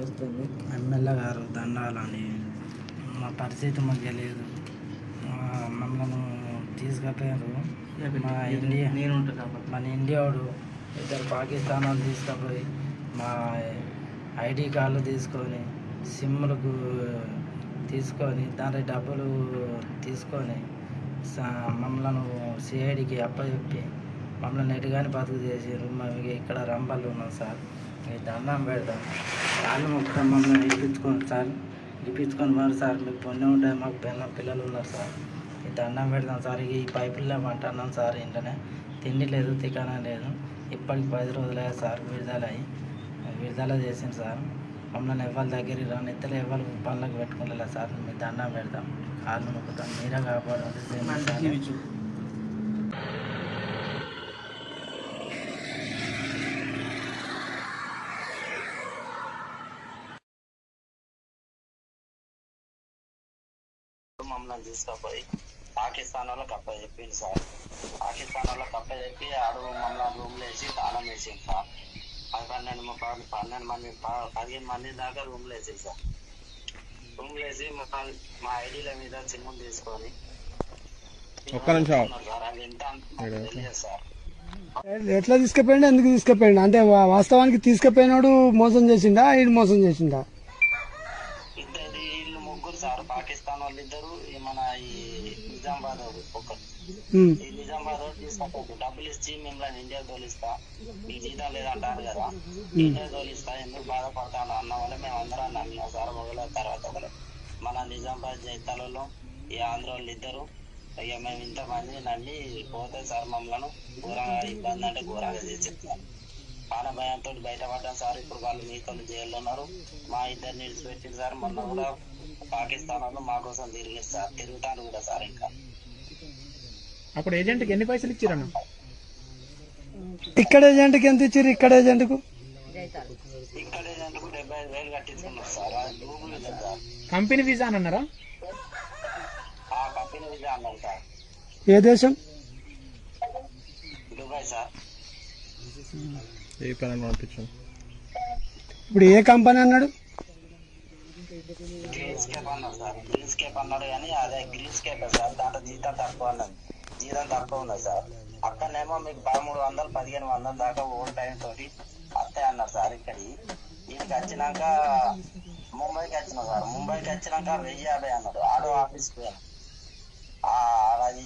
తెలుస్తుంది. ఎమ్మెల్యే గారు దండాలని మా పరిస్థితి మాకు తెలియదు. మా- మమ్మల్ని తీసుకుపోయారు మా ఇండియా నేను మన ఇండియాడు ఇద్దరు పాకిస్తాన్ వాళ్ళు తీసుకుపోయి మా ఐడి కార్డులు తీసుకొని సిమ్లకు తీసుకొని దాని డబ్బులు తీసుకొని మమ్మల్ని సిఐడికి అప్పచెప్పి మమ్మల్ని ఎటుగాని బతుకు చేసారు మేము ఇక్కడ రంపల్లి ఉన్నాం సార్. మీ దండం పెడతాం. కాళ్ళు మొత్తం మమ్మల్ని ఇప్పించుకోండి సార్. ఇప్పించుకొని మరి సార్. మీకు పుణ్యం ఉంటాయి మాకు పిల్ల పిల్లలు ఉన్నారు సార్. ఈ దండం పెడతాం సార్. ఈ పైపుల్లో అంటున్నాం సార్ ఇంటనే తిండి లేదు తికానా లేదు. ఇప్పటికి పది రోజులే సార్. విడుదల అయ్యి విడుదల చేసింది సార్. మమ్మల్ని ఎవరి దగ్గరికి రాని ఇద్దరు ఎవరు పనులకు పెట్టుకోలేదు సార్. మీ దండం పెడతాం. కాళ్ళు మొక్కుతాం. మీరే కాపాడండి. మమ్మల్ని తీసుకుపోయి పాకిస్తాన్ వాళ్ళకి అప్ప చెప్పింది సార్. పాకిస్తాన్ వాళ్ళకి అప్ప చెప్పి ఆడు మమ్మల్ని రూమ్లో వేసి తాళం వేసింది సార్. పది పన్నెండు ముప్పై పన్నెండు మంది పదిహేను మంది దాకా రూమ్లో వేసింది సార్. రూమ్లో వేసి మా మా ఐడీల మీద సిమ్ములు తీసుకొని ఒక్క నిమిషం ఎట్లా తీసుకుపోయిండు? ఎందుకు తీసుకుపోయిండు? అంటే వాస్తవానికి తీసుకుపోయినాడు మోసం చేసిండా? ఈడు మోసం చేసిండా? వీళ్ళు ముగ్గురు సార్ పాకిస్తాన్ వాళ్ళు ఇద్దరు మన ఈ నిజామాబాద్ వాడు ఒకరు ఈ నిజామాబాద్ వాడు తీసుకోకపోతే డబ్బులు ఇచ్చి మిమ్మల్ని ఇండియా తోలిస్తా. మీకు జీతం లేదంటారు కదా ఇండియా తోలిస్తా ఎందుకు బాధపడతాను అన్న వల్ల మేము అందరం నమ్మినాం సార్ మొదల తర్వాత ఒకరు మన నిజామాబాద్ జైతాలలో ఈ ఆంధ్ర వాళ్ళు ఇద్దరు ఇక మేము ఇంతమంది నమ్మి పోతే సార్ మమ్మల్ని ఘోరంగా ఇబ్బంది అంటే ఘోరంగా చేసేది ప్రాణ భయంతో బయటపడ్డాం సార్. ఇప్పుడు వాళ్ళు మీతో జైల్లో ఉన్నారు మా ఇద్దరిని విడిచిపెట్టింది సార్. మొన్న కూడా పాకిస్తాన్ వాళ్ళు మా కోసం తిరిగి సార్ తిరుగుతాను కూడా సార్ ఇంకా. అప్పుడు ఏజెంట్కి ఎన్ని పైసలు ఇచ్చిరన్న? ఇక్కడ ఏజెంట్కి ఎంత ఇచ్చారు ఇక్కడ ఏజెంట్కు? ఇక్కడ ఏంటంటే డెబ్బై ఐదు వేలు కట్టించుకున్నారు సార్. కంపెనీ వీసా అని అన్నారా? ఆ కంపెనీ విజా అన్నారు సార్. ఏ దేశం? Dubai sir. ఏ పని పంపించాం ఇప్పుడు ఏ కంపెనీ అన్నాడు? గ్రీన్ స్కేప్ అన్నారు సార్. గ్రీన్ స్కేప్ అన్నాడు కానీ అదే గ్రీన్ స్కేప్ సార్. దాంట్లో జీతం తక్కువ ఉన్నది జీతం తక్కువ ఉన్నది సార్. అక్కడనేమో మీకు పదమూడు వందలు పదిహేను వందల దాకా ఓల్డ్ టైం తోటి వస్తాయి అన్నారు సార్ ఇక్కడికి. వీటికి వచ్చినాక ముంబైకి వచ్చినాం సార్. ముంబైకి వచ్చినాక వెయ్యి యాభై అన్నాడు. ఆడో ఆఫీస్కి పోయాను. అది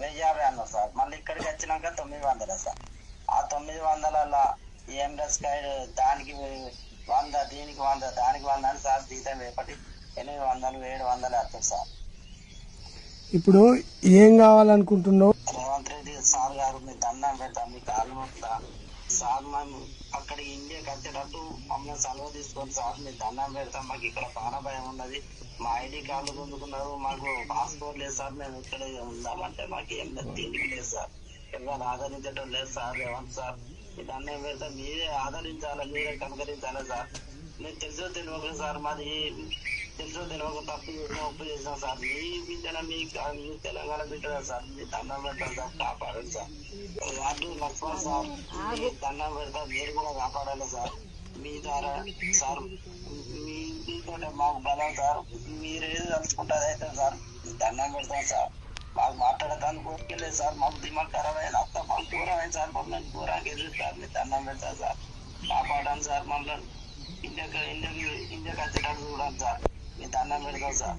వెయ్యి యాభై అన్నారు సార్. మళ్ళీ ఇక్కడికి వచ్చినాక తొమ్మిది వందలే సార్. ఆ తొమ్మిది వందల ఎంఎస్ గైడ్ దానికి వంద దీనికి వంద దానికి వంద అని సార్ జీతం రేపటి ఎనిమిది వందలు ఏడు వందలు వస్తుంది సార్. ఇప్పుడు ఏం కావాలనుకుంటున్నావు? రేవంత్ రెడ్డి సార్ గారు మీ దండం పెడతాం మీ కాళ్ళు మొక్కుతా. సార్ మేము అక్కడ ఇండియాకి వచ్చేటట్టు మమ్మల్ని సెలవు తీసుకొని సార్ మీ దండం పెడతాం. మాకు ఇక్కడ ప్రాణ భయం ఉన్నది. మా ఐడి కార్డులు పొందుకున్నారు మాకు పాస్పోర్ట్ లేదు సార్. మేము ఇక్కడే ఉందామంటే మాకు ఏం తిండికి లేదు సార్. ఎవరు ఆదరించడం లేదు సార్. రేవంత్ సార్. మీ దండం పెడతాం మీరే ఆదరించాలి మీరే కనుకరించాలి సార్ మీరు తెలుసో తెలియక సార్ మాది తెలుసో తెలియక తప్పు చేసిన ఒప్పు చేసాం సార్ మీ బిడ్డన మీ మీ తెలంగాణ బిడ్డ సార్ మీ దండం పెడతాం సార్ కాపాడండి సార్ వాటి లక్ష్మణ్ సార్ మీ దండం పెడతాం మీరు కూడా కాపాడాలి సార్ మీ ద్వారా సార్ మీ మీతోటే మాకు బలం సార్ మీరు ఏది తలుచుకుంటారు అయితే సార్ మీ దండం పెడతాం సార్ మాకు మాట్లాడటానికి ఓపికలేదు సార్ మాకు దిమాగ్ ఖరాబ్ అయింది అంతా మాకు దూరం అయింది సార్ మమ్మల్ని దూరంగా ఎదురుతారు మీ దండం పెడతాం సార్ కాపాడండి సార్ మమ్మల్ని ఇండియాకి ఇండియాకి ఇండియాకి వచ్చేటట్టు చూడండి సార్ మీ దండం పెడతాం సార్